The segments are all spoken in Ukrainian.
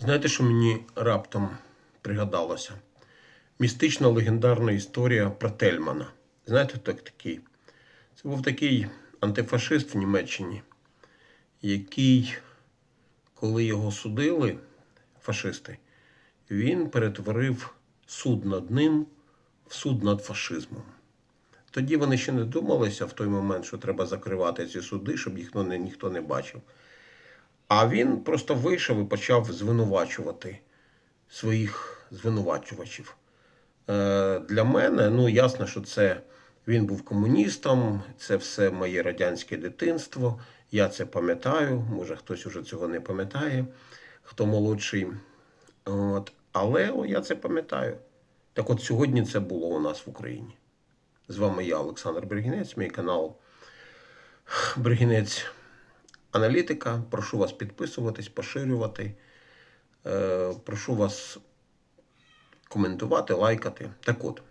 Знаєте, що мені раптом пригадалося? Містична легендарна історія про Тельмана. Знаєте, хто такий? Це був такий антифашист в Німеччині, який, коли його судили, фашисти, він перетворив суд над ним в суд над фашизмом. Тоді вони ще не думалися в той момент, що треба закривати ці суди, щоб їх ну, ніхто не бачив. А він просто вийшов і почав звинувачувати своїх звинувачувачів. Е, для мене, ну ясно, що це він був комуністом, це все моє радянське дитинство. Я це пам'ятаю. Може, хтось уже цього не пам'ятає, хто молодший. От. Але о, я це пам'ятаю. Так от сьогодні це було у нас в Україні. З вами я, Олександр Бригінець, мій канал Бригінець Аналітика. Прошу вас підписуватись, поширювати. Е, прошу вас коментувати, лайкати. Так от,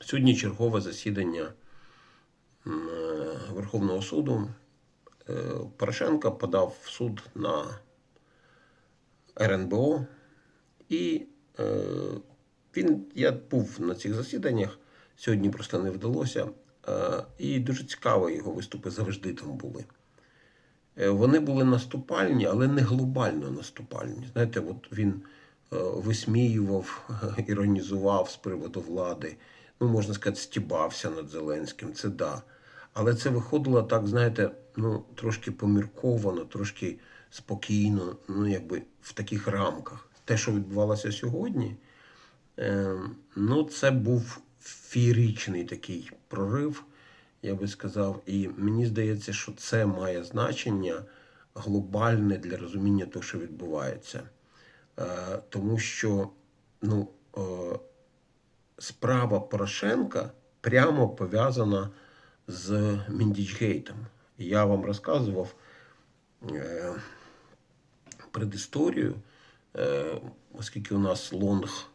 сьогодні чергове засідання е, Верховного суду. Е, Порошенко подав в суд на РНБО. І він, я був на цих засіданнях, сьогодні просто не вдалося. І дуже цікаво його виступи завжди там були. Е, Вони були наступальні, але не глобально наступальні. Знаєте, от він е, висміював, іронізував з приводу влади. Ну, можна сказати, стібався над Зеленським, це да. Але це виходило так, знаєте, ну, трошки помірковано, трошки спокійно, ну, якби в таких рамках. Те, що відбувалося сьогодні, е, ну, це був феєричний такий прорив, я би сказав. І мені здається, що це має значення глобальне для розуміння того, що відбувається. Е, тому що ну, е, справа Порошенка прямо пов'язана з Міндічгейтом. Я вам розказував е, предісторію, оскільки у нас лонг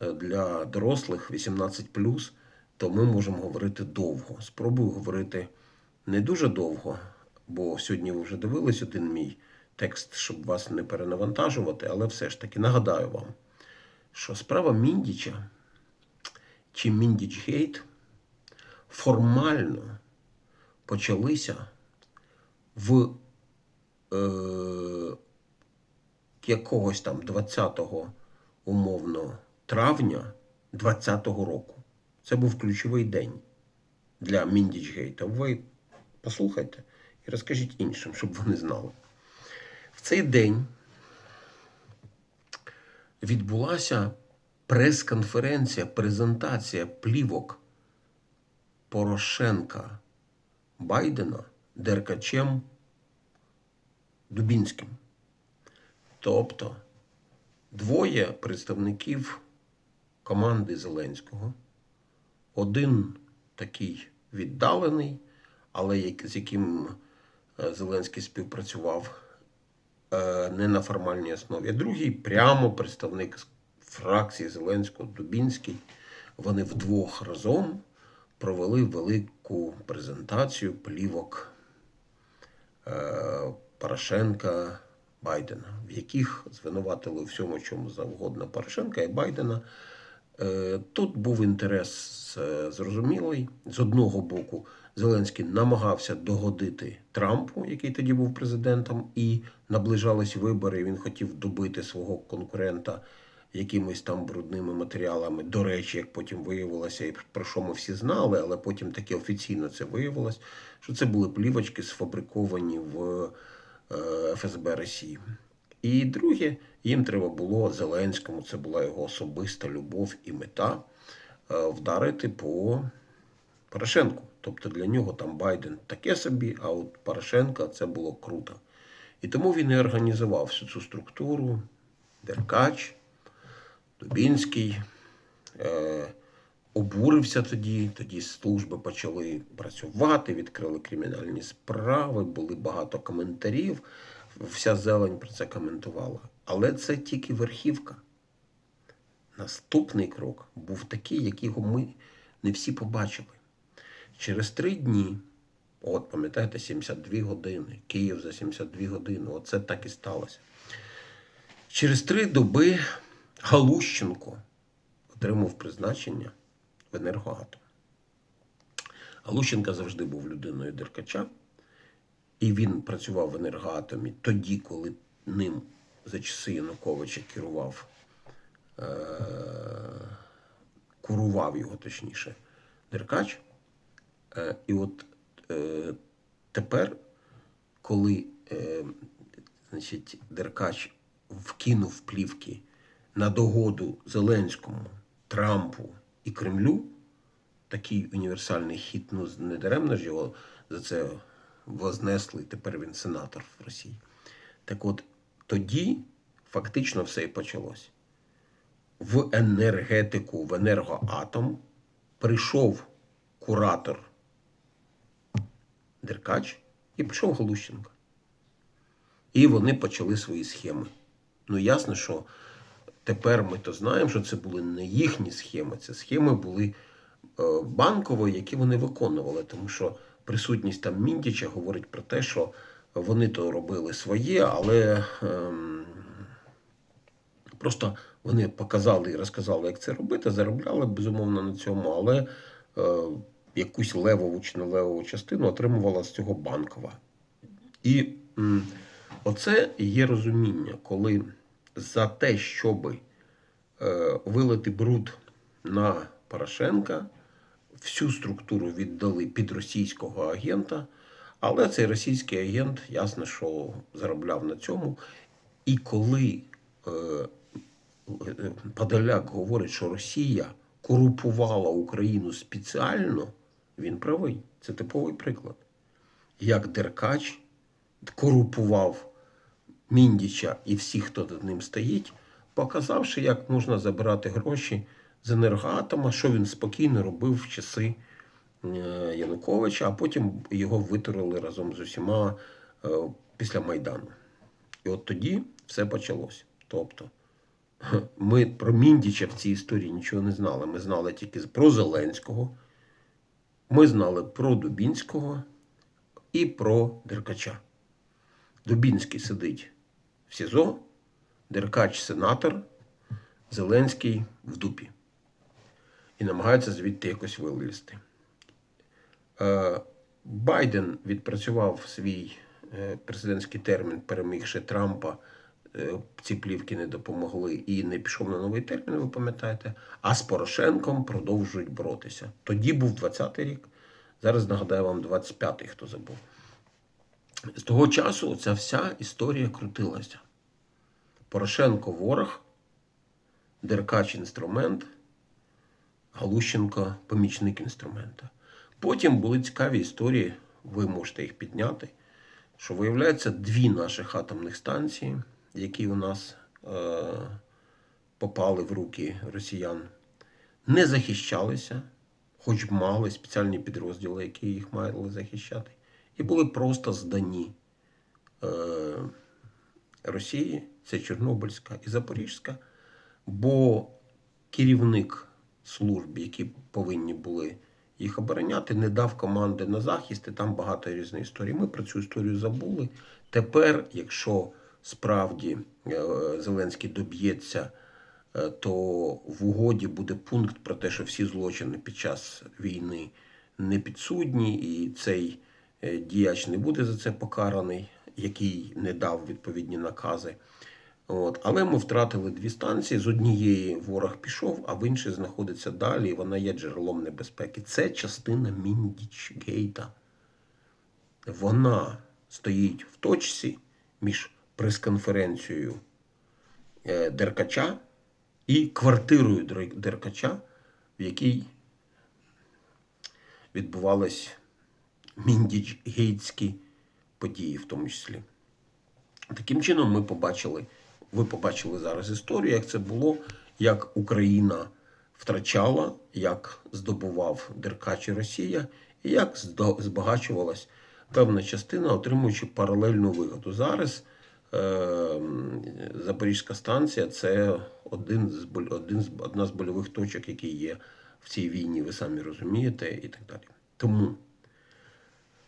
для дорослих 18 то ми можемо говорити довго. Спробую говорити не дуже довго, бо сьогодні ви вже дивились один мій текст, щоб вас не перенавантажувати, але все ж таки нагадаю вам, що справа Міндіча чи Міндічгейт формально почалися в е, якогось там 20-го умовно травня 20-го року. Це був ключовий день для Міндічгейта. Ви послухайте і розкажіть іншим, щоб вони знали. В цей день відбулася прес-конференція, презентація плівок Порошенка Байдена Деркачем Дубінським. Тобто двоє представників команди Зеленського, один такий віддалений, але з яким е, Зеленський співпрацював е, не на формальній основі, а другий прямо представник фракції Зеленського Дубінський. Вони вдвох разом провели велику презентацію плівок е, Порошенка Байдена, в яких звинуватили всьому, чому завгодно Порошенка і Байдена. Е, Тут був інтерес е, зрозумілий. З одного боку, Зеленський намагався догодити Трампу, який тоді був президентом, і наближались вибори. Він хотів добити свого конкурента якимись там брудними матеріалами. До речі, як потім виявилося, і про що ми всі знали, але потім таки офіційно це виявилось, що це були плівочки, сфабриковані в е, ФСБ Росії. І друге, їм треба було Зеленському, це була його особиста любов і мета е, вдарити по Порошенку. Тобто для нього там Байден таке собі, а от Порошенка це було круто. І тому він і організував всю цю структуру, Деркач, Дубінський. Е, обурився тоді. Тоді служби почали працювати, відкрили кримінальні справи, були багато коментарів. Вся зелень про це коментувала. Але це тільки верхівка. Наступний крок був такий, якого ми не всі побачили. Через три дні, от пам'ятаєте, 72 години, Київ за 72 години, оце так і сталося. Через три доби Галущенко отримав призначення в енергоатом. Галущенко завжди був людиною Деркача, і він працював в енергоатомі тоді, коли ним за часи Януковича керував, е- курував його точніше Деркач. Е, і от е, тепер, коли е, значить, Деркач вкинув плівки на догоду Зеленському, Трампу і Кремлю, такий універсальний хід, ну не даремно ж його за це вознесли, тепер він сенатор в Росії. Так от тоді фактично все і почалось. В енергетику, в енергоатом прийшов куратор Деркач і пішов Галущенко. І вони почали свої схеми. Ну, ясно, що тепер ми то знаємо, що це були не їхні схеми, це схеми були е, банкової, які вони виконували. Тому що присутність там Міндіча говорить про те, що вони то робили своє, але ем, просто вони показали і розказали, як це робити, заробляли безумовно на цьому, але е, якусь левову чи не левову частину отримувала з цього банкова. І м, оце є розуміння, коли за те, щоб е, вилити бруд на Порошенка, всю структуру віддали під російського агента, але цей російський агент, ясно, що заробляв на цьому. І коли е, Подоляк говорить, що Росія корупувала Україну спеціально, він правий. Це типовий приклад. Як Деркач корупував Міндіча і всіх, хто над ним стоїть, показавши, як можна забирати гроші з енергоатома, що він спокійно робив в часи е, Януковича, а потім його витурили разом з усіма е, після Майдану. І от тоді все почалося. Тобто, ми про Міндіча в цій історії нічого не знали. Ми знали тільки про Зеленського, ми знали про Дубінського і про Деркача. Дубінський сидить в СІЗО, Деркач сенатор, Зеленський в дупі. І намагається звідти якось вилізти. Е, Байден відпрацював свій е, президентський термін, перемігши Трампа. Е, Ці плівки не допомогли і не пішов на новий термін, ви пам'ятаєте. А з Порошенком продовжують боротися. Тоді був 20-й рік, зараз нагадаю вам 25-й, хто забув. З того часу ця вся історія крутилася. Порошенко ворог, Деркач інструмент, Галущенко помічник інструмента. Потім були цікаві історії, ви можете їх підняти, що виявляється дві наших атомних станції, які у нас е, попали в руки росіян, не захищалися, хоч б мали спеціальні підрозділи, які їх мали захищати, і були просто здані е, Росії, це Чорнобильська і Запорізька, бо керівник служб, які повинні були їх обороняти, не дав команди на захист, і там багато різних історій. Ми про цю історію забули. Тепер, якщо справді е, Зеленський доб'ється, е, то в угоді буде пункт про те, що всі злочини під час війни не підсудні, і цей е, діяч не буде за це покараний, який не дав відповідні накази. От. Але ми втратили дві станції. З однієї ворог пішов, а в іншій знаходиться далі, і вона є джерелом небезпеки. Це частина Міндічгейта. Вона стоїть в точці між прес-конференцією е, Деркача і квартирою Деркача, в якій відбувались міндічгейтські події, в тому числі. Таким чином, ми побачили, ви побачили зараз історію, як це було, як Україна втрачала, як здобував Деркач і Росія, і як збагачувалась певна частина, отримуючи паралельну вигоду. Зараз е, Запорізька станція це один з, один з, одна з больових точок, які є в цій війні, ви самі розумієте, і так далі. Тому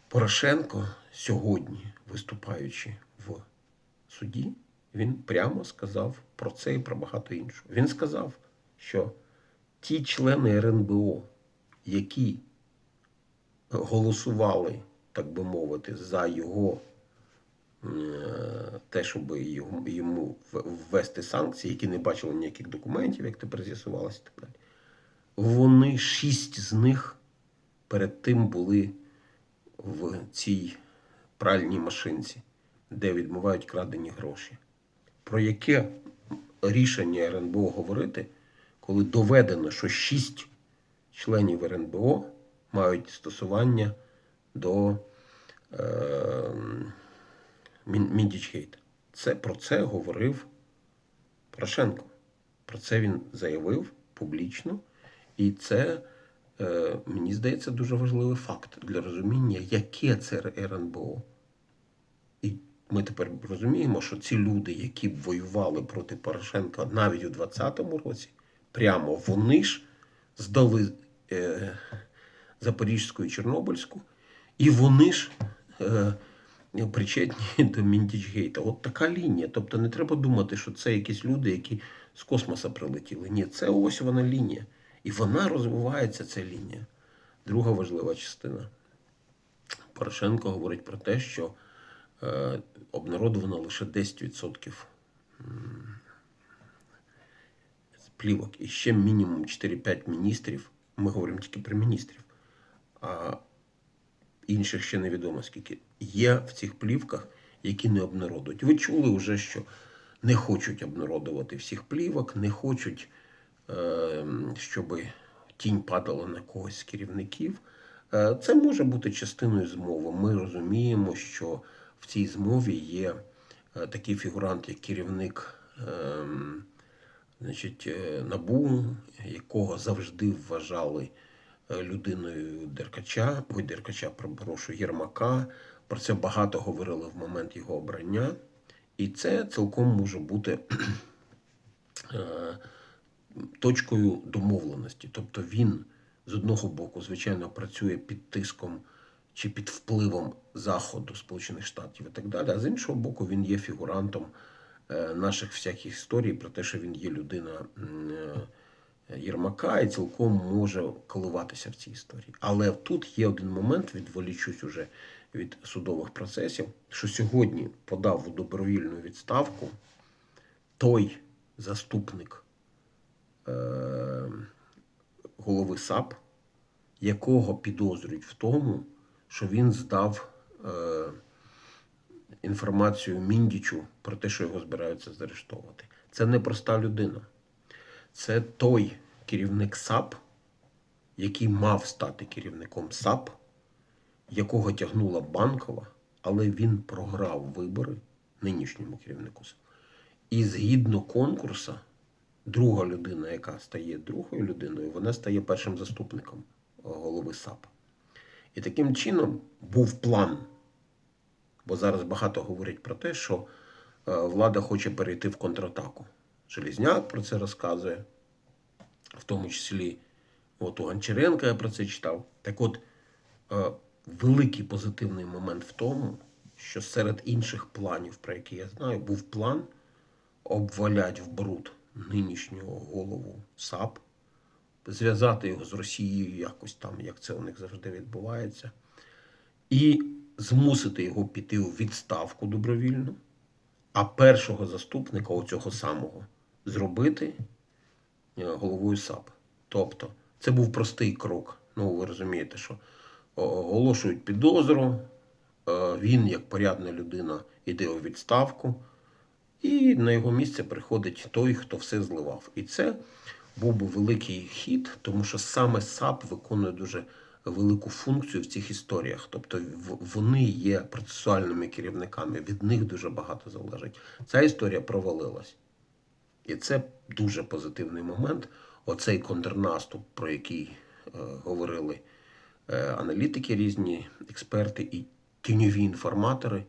Порошенко сьогодні, виступаючи в суді, Він прямо сказав про це і про багато іншого. Він сказав, що ті члени РНБО, які голосували, так би мовити, за його е, те, щоб йому, ввести санкції, які не бачили ніяких документів, як тепер з'ясувалося так далі. Вони шість з них перед тим були в цій пральній машинці, де відмивають крадені гроші. Про яке рішення РНБО говорити, коли доведено, що шість членів РНБО мають стосування до е, Мін- Міндічгейта. Це про це говорив Порошенко. Про це він заявив публічно. І це, е, мені здається, дуже важливий факт для розуміння, яке це РНБО. Ми тепер розуміємо, що ці люди, які б воювали проти Порошенка навіть у 2020 році, прямо вони ж здали е, Запорізьку і Чорнобильську, і вони ж е, причетні до Міндічгейта. От така лінія. Тобто не треба думати, що це якісь люди, які з космоса прилетіли. Ні, це ось вона лінія. І вона розвивається, ця лінія. Друга важлива частина. Порошенко говорить про те, що обнародовано лише 10% плівок. І ще мінімум 4-5 міністрів. Ми говоримо тільки про міністрів. А інших ще невідомо скільки. Є в цих плівках, які не обнародують. Ви чули вже, що не хочуть обнародувати всіх плівок, не хочуть, е, щоб тінь падала на когось з керівників. Е, Це може бути частиною змови. Ми розуміємо, що в цій змові є е, такий фігурант, як керівник ем, значить, е, Набу, якого завжди вважали е, людиною Деркача, ой, Деркача, прошу, Єрмака. Про це багато говорили в момент його обрання. І це цілком може бути точкою домовленості. Тобто він з одного боку, звичайно, працює під тиском чи під впливом Заходу, Сполучених Штатів і так далі, а з іншого боку, він є фігурантом е, наших всяких історій про те, що він є людина е, Єрмака і цілком може коливатися в цій історії. Але тут є один момент, відволічусь уже від судових процесів, що сьогодні подав у добровільну відставку той заступник е, голови САП, якого підозрюють в тому, що він здав інформацію Міндічу про те, що його збираються заарештовувати. Це не проста людина. Це той керівник САП, який мав стати керівником САП, якого тягнула банкова, але він програв вибори нинішньому керівнику САП. І згідно конкурсу, друга людина, яка стає другою людиною, вона стає першим заступником е, голови САП. І таким чином був план. Бо зараз багато говорять про те, що е, влада хоче перейти в контратаку. Желізняк про це розказує, в тому числі от у Гончаренка я про це читав. Так от, е, великий позитивний момент в тому, що серед інших планів, про які я знаю, був план обвалять в бруд нинішнього голову САП, зв'язати його з Росією якось там, як це у них завжди відбувається, і змусити його піти у відставку добровільно, а першого заступника оцього самого зробити е, головою САП. Тобто, це був простий крок. Ну, ви розумієте, що оголошують підозру, е, він, як порядна людина, йде у відставку, і на його місце приходить той, хто все зливав. І це був би великий хід, тому що саме САП виконує дуже велику функцію в цих історіях. Тобто вони є процесуальними керівниками, від них дуже багато залежить. Ця історія провалилась. І це дуже позитивний момент. Оцей контрнаступ, про який е, говорили е, аналітики різні, експерти і тіньові інформатори,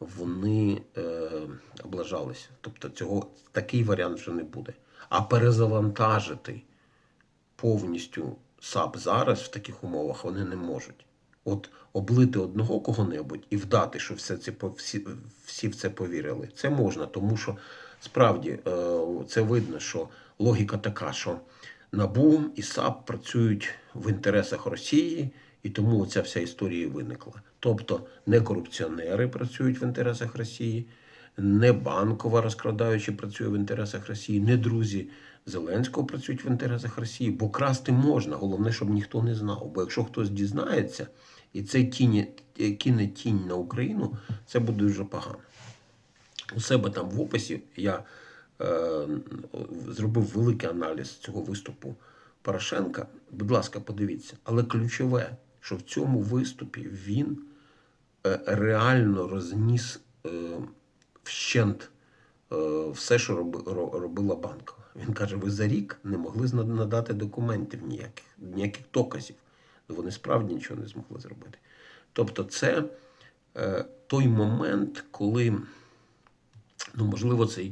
вони е, облажалися. Тобто цього такий варіант вже не буде. А перезавантажити повністю САП зараз в таких умовах вони не можуть. От облити одного кого-небудь і вдати, що все це всі, всі в це повірили. Це можна, тому що справді е, це видно, що логіка така, що НАБУ і САП працюють в інтересах Росії, і тому ця вся історія виникла. Тобто не корупціонери працюють в інтересах Росії, не банкова розкрадаючи працює в інтересах Росії, не друзі Зеленського працюють в інтересах Росії, бо красти можна. Головне, щоб ніхто не знав. Бо якщо хтось дізнається, і це тіні, кине тінь на Україну, це буде дуже погано. У себе там в описі я е, зробив великий аналіз цього виступу Порошенка. Будь ласка, подивіться. Але ключове, що в цьому виступі він е, реально розніс е, вщент е, все, що роби, робила банкова. Він каже: ви за рік не могли надати документів ніяких, ніяких доказів. Вони справді нічого не змогли зробити. Тобто, це е, той момент, коли ну, можливо, це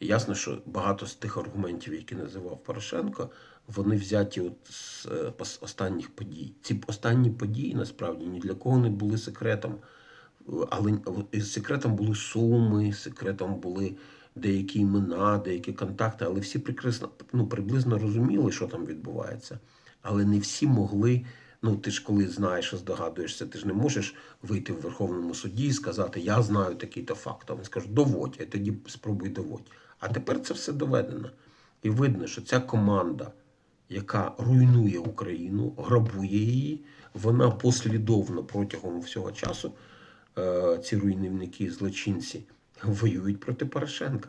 ясно, що багато з тих аргументів, які називав Порошенко, вони взяті от з е, останніх подій. Ці останні події насправді ні для кого не були секретом. Але секретом були суми, секретом були деякі імена, деякі контакти, але всі прекрасно ну, приблизно розуміли, що там відбувається. Але не всі могли. Ну, ти ж коли знаєш і здогадуєшся, ти ж не можеш вийти в Верховному суді і сказати, я знаю такий-то факт. А Вони скажуть, доводь, а тоді спробуй доводь. А тепер це все доведено. І видно, що ця команда, яка руйнує Україну, грабує її, вона послідовно протягом всього часу, ці руйнівники, злочинці, воюють проти Порошенка.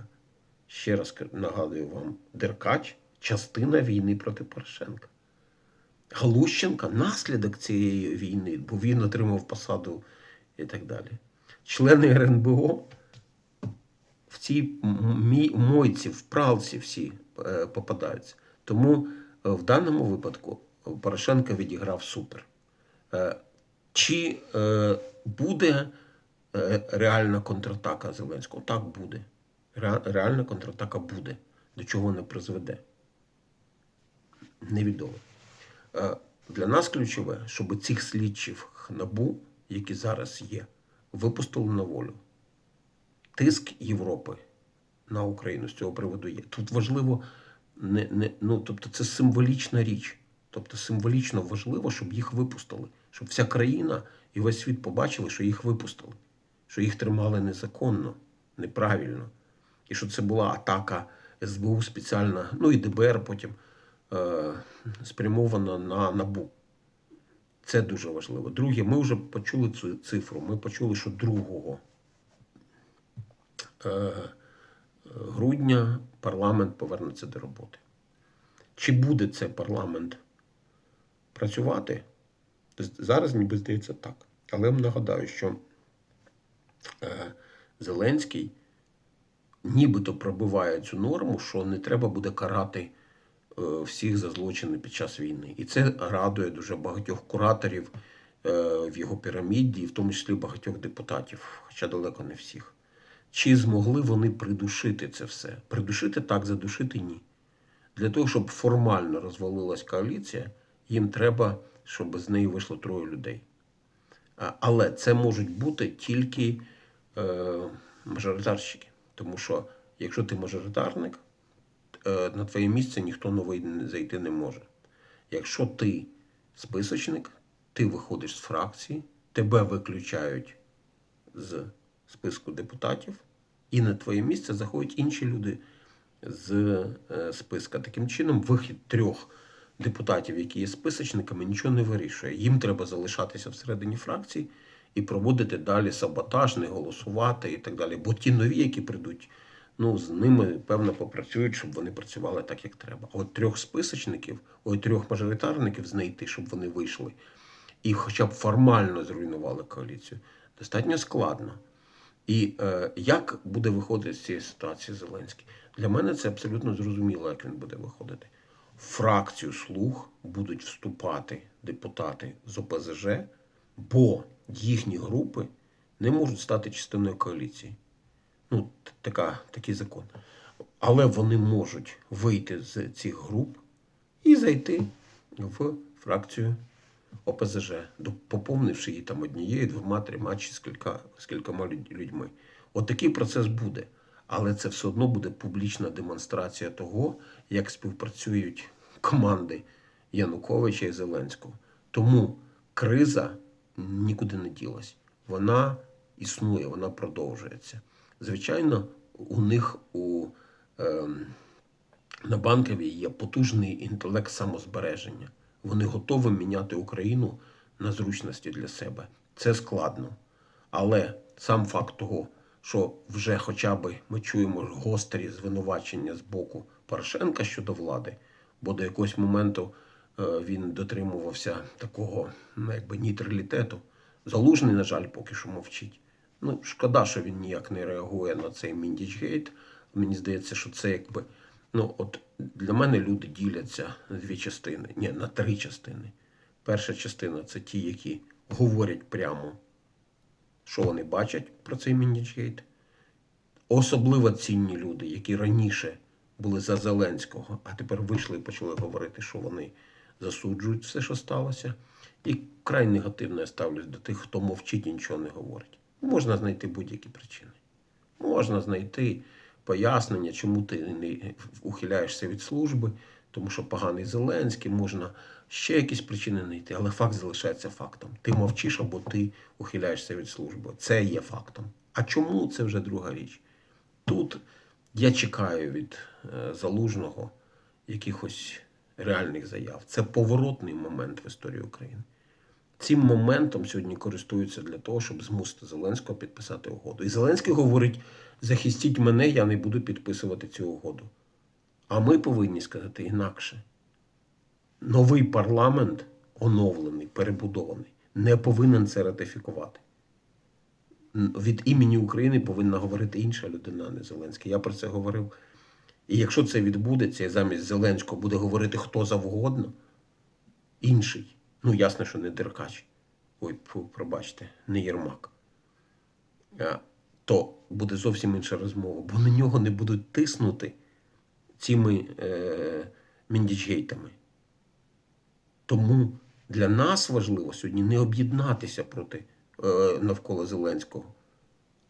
Ще раз нагадую вам, Деркач частина війни проти Порошенка. Галущенка наслідок цієї війни, бо він отримав посаду і так далі. Члени РНБО в цій мойці, в пралці всі е, попадаються. Тому е, в даному випадку Порошенко відіграв супер. Е, Чи е, буде е, реальна контратака Зеленського? Так буде. Реальна контратака буде. До чого вона призведе? Невідомо. Е, Для нас ключове, щоб цих слідчих НАБУ, які зараз є, випустили на волю. Тиск Європи на Україну з цього приводу є. Тут важливо, не, не, ну, тобто це символічна річ. Тобто символічно важливо, щоб їх випустили, щоб вся країна і весь світ побачили, що їх випустили, що їх тримали незаконно, неправильно. І що це була атака СБУ спеціальна, ну і ДБР потім е, спрямована на НАБУ. Це дуже важливо. Друге, ми вже почули цю цифру. Ми почули, що 2 е, грудня парламент повернеться до роботи. Чи буде цей парламент працювати? Зараз ніби здається так. Але я вам нагадаю, що Зеленський нібито пробиває цю норму, що не треба буде карати е, всіх за злочини під час війни. І це радує дуже багатьох кураторів е, в його піраміді, і в тому числі багатьох депутатів, хоча далеко не всіх. Чи змогли вони придушити це все? Придушити так, задушити ні. Для того, щоб формально розвалилась коаліція, їм треба, щоб з неї вийшло троє людей. Але це можуть бути тільки е, мажоритарщики. Тому що якщо ти мажоритарник, е, на твоє місце ніхто новий зайти не може. Якщо ти списочник, ти виходиш з фракції, тебе виключають з списку депутатів, і на твоє місце заходять інші люди з е, списка. Таким чином, вихід трьох депутатів, які є списочниками, нічого не вирішує. Їм треба залишатися всередині фракції і проводити далі саботаж, не голосувати і так далі. Бо ті нові, які прийдуть, ну з ними певно попрацюють, щоб вони працювали так, як треба. А от трьох списочників, ой, трьох мажоритарників знайти, щоб вони вийшли і хоча б формально зруйнували коаліцію, достатньо складно. І е, як буде виходити з цієї ситуації Зеленський? Для мене це абсолютно зрозуміло, як він буде виходити. Фракцію слуг будуть вступати депутати з ОПЗЖ, бо їхні групи не можуть стати частиною коаліції. Ну, така, такий закон. Але вони можуть вийти з цих груп і зайти в фракцію ОПЗЖ, поповнивши її там однією, двома, трьома чи скілька, скількома людьми. От такий процес буде. Але це все одно буде публічна демонстрація того, як співпрацюють команди Януковича і Зеленського. Тому криза нікуди не ділась. Вона існує, вона продовжується. Звичайно, у них у ем, на банковій є потужний інтелект самозбереження. Вони готові міняти Україну на зручності для себе. Це складно. Але сам факт того, що вже хоча б ми чуємо гострі звинувачення з боку Порошенка щодо влади, бо до якогось моменту е, він дотримувався такого ну, якби нейтралітету. Залужний, на жаль, поки що мовчить. Ну, шкода, що він ніяк не реагує на цей Міндічгейт. Мені здається, що це якби. Ну, от для мене люди діляться на дві частини, ні, на три частини. Перша частина це ті, які говорять прямо, що вони бачать про цей Міндічгейт. Особливо цінні люди, які раніше були за Зеленського, а тепер вийшли і почали говорити, що вони засуджують все, що сталося. І край негативно я ставлюсь до тих, хто мовчить і нічого не говорить. Можна знайти будь-які причини. Можна знайти пояснення, чому ти не ухиляєшся від служби, тому що поганий Зеленський, можна ще якісь причини знайти, але факт залишається фактом. Ти мовчиш або ти ухиляєшся від служби. Це є фактом. А чому це вже друга річ? Тут я чекаю від е, залужного якихось реальних заяв. Це поворотний момент в історії України. Цим моментом сьогодні користуються для того, щоб змусити Зеленського підписати угоду. І Зеленський говорить: захистіть мене, я не буду підписувати цю угоду. А ми повинні сказати інакше. Новий парламент, оновлений, перебудований, не повинен це ратифікувати. Від імені України повинна говорити інша людина, а не Зеленський. Я про це говорив. І якщо це відбудеться, і замість Зеленського буде говорити хто завгодно, інший, ну ясно, що не Деркач, ой, пробачте, не Єрмак, то буде зовсім інша розмова, бо на нього не будуть тиснути цими е, міндічгейтами. Тому для нас важливо сьогодні не об'єднатися проти е, навколо Зеленського,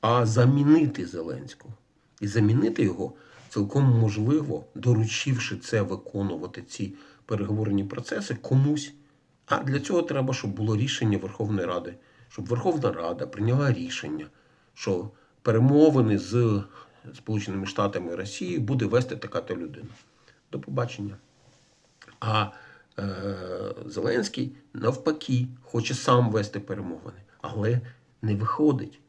а замінити Зеленського. І замінити його цілком можливо, доручивши це виконувати ці переговорні процеси комусь. А для цього треба, щоб було рішення Верховної Ради, щоб Верховна Рада прийняла рішення, що перемовини з Сполученими Штатами і Росією буде вести така-то людина. До побачення. А е, Зеленський навпаки хоче сам вести перемовини, але не виходить.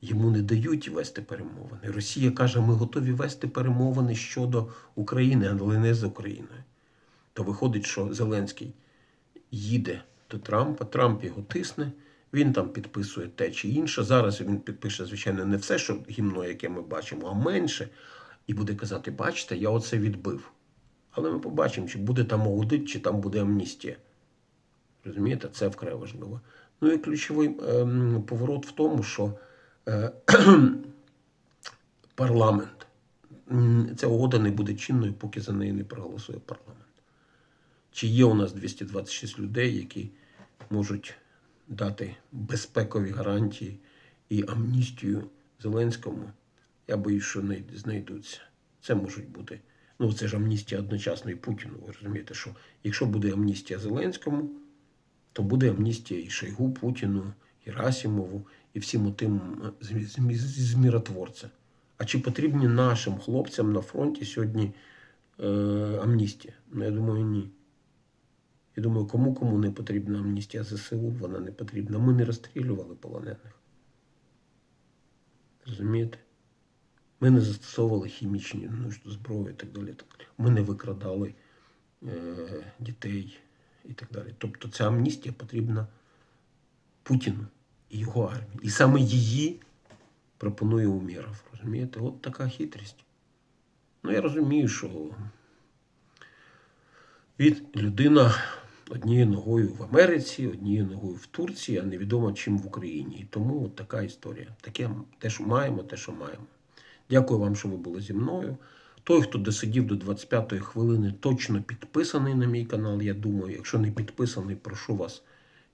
Йому не дають вести перемовини. Росія каже, ми готові вести перемовини щодо України, але не з Україною. То виходить, що Зеленський їде до Трампа, Трамп його тисне, він там підписує те чи інше. Зараз він підпише, звичайно, не все, що гімно, яке ми бачимо, а менше. І буде казати: бачите, я оце відбив. Але ми побачимо, чи буде там аудит, чи там буде амністія. Розумієте, це вкрай важливо. Ну і ключовий ем, поворот в тому, що е, парламент. Ця угода не буде чинною, поки за неї не проголосує парламент. Чи є у нас 226 людей, які можуть дати безпекові гарантії і амністію Зеленському? Я боюсь, що не знайдуться. Це можуть бути. Ну, це ж амністія одночасно і Путіну. Ви розумієте, що якщо буде амністія Зеленському, то буде амністія і Шойгу, Путіну, і Расімову, і всім тим з міротворця. А чи потрібні нашим хлопцям на фронті сьогодні е, амністія? Ну, я думаю, ні. Я думаю, кому кому не потрібна амністія ЗСУ, вона не потрібна. Ми не розстрілювали полонених. Розумієте? Ми не застосовували хімічні ну, що, зброю і так далі. Ми не викрадали е, дітей і так далі. Тобто ця амністія потрібна Путіну і його армії. І саме її пропонує Умєров. Розумієте? От така хитрість. Ну, я розумію, що від людина однією ногою в Америці, однією ногою в Турції, а невідомо чим в Україні. І тому от така історія. Таке те, що маємо, те, що маємо. Дякую вам, що ви були зі мною. Той, хто досидів до 25-ї хвилини, точно підписаний на мій канал. Я думаю, якщо не підписаний, прошу вас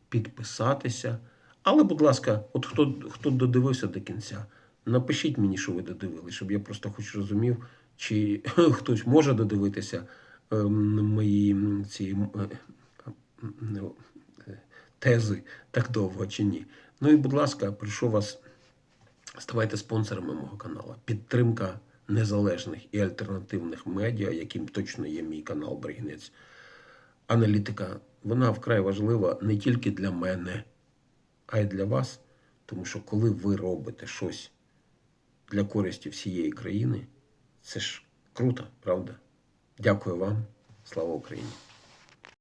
підписатися. Але, будь ласка, от хто, хто додивився до кінця, напишіть мені, що ви додивились, щоб я просто хоч розумів, чи хтось може додивитися ем, мої ці е, тези так довго чи ні. Ну і, будь ласка, прошу вас, ставайте спонсорами мого каналу. Підтримка незалежних і альтернативних медіа, яким точно є мій канал Бригінець. Аналітика, вона вкрай важлива не тільки для мене, а й для вас. Тому що коли ви робите щось для користі всієї країни, це ж круто, правда? Дякую вам. Слава Україні!